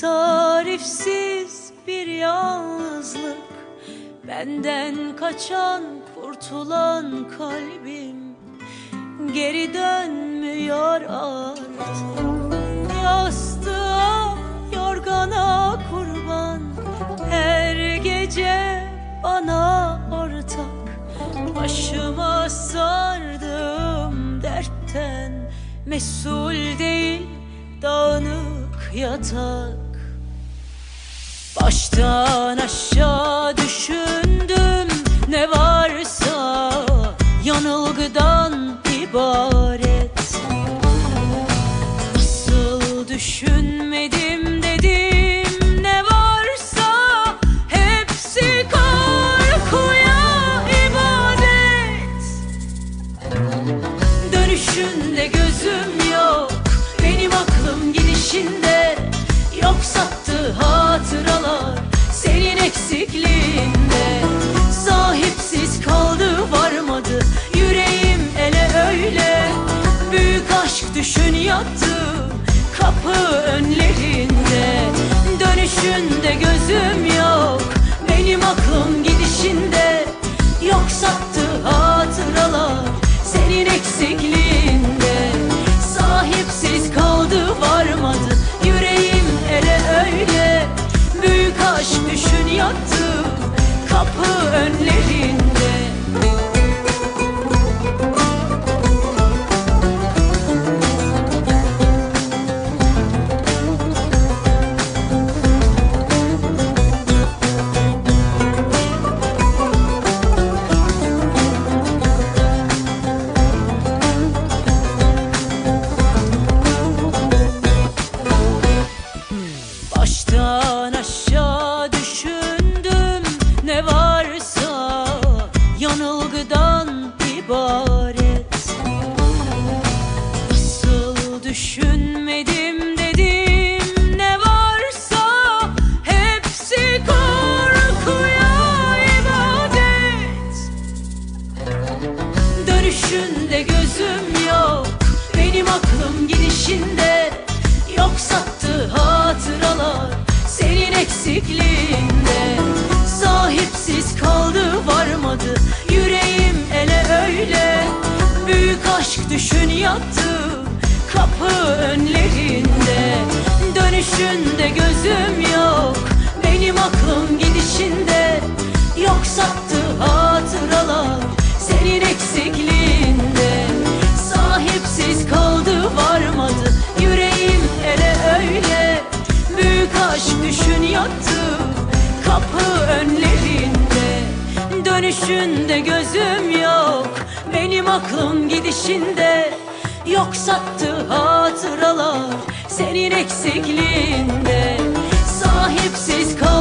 Tarifsiz bir yalnızlık. Benden kaçan kurtulan kalbim Geri dönmüyor artık. Yastığa yorgana kurban Her gece bana ortak. Başıma sardım dertten Mesul değil yatak. Baştan aşağı düşündüm ne varsa yanılgıdan ibaret. Nasıl düşünmedim yattı Kapı önlerinde. Dönüşünde gözüm yok Benim aklım gidişinde. Yok sattı hatıralar senin eksikliğinde. Sahipsiz kaldı varmadı yüreğim ele öyle. Büyük aşk düşün yattı kapı önlerinde Dönüşünde gözüm yok. Benim aklım gidişinde Yok sattı hatıralar Senin eksikliğinde. Sahipsiz kaldı varmadı Yüreğim ele öyle. Büyük aşk düşün yattı Kapı önlerinde. Dönüşünde gözüm yok Benim aklım gidişinde. Yok sattı hatıralar Senin eksikliğinde Kapı önlerinde. Dönüşünde gözüm yok Benim aklım gidişinde. Yok sattı hatıralar Senin eksikliğinde. Sahipsiz kaldı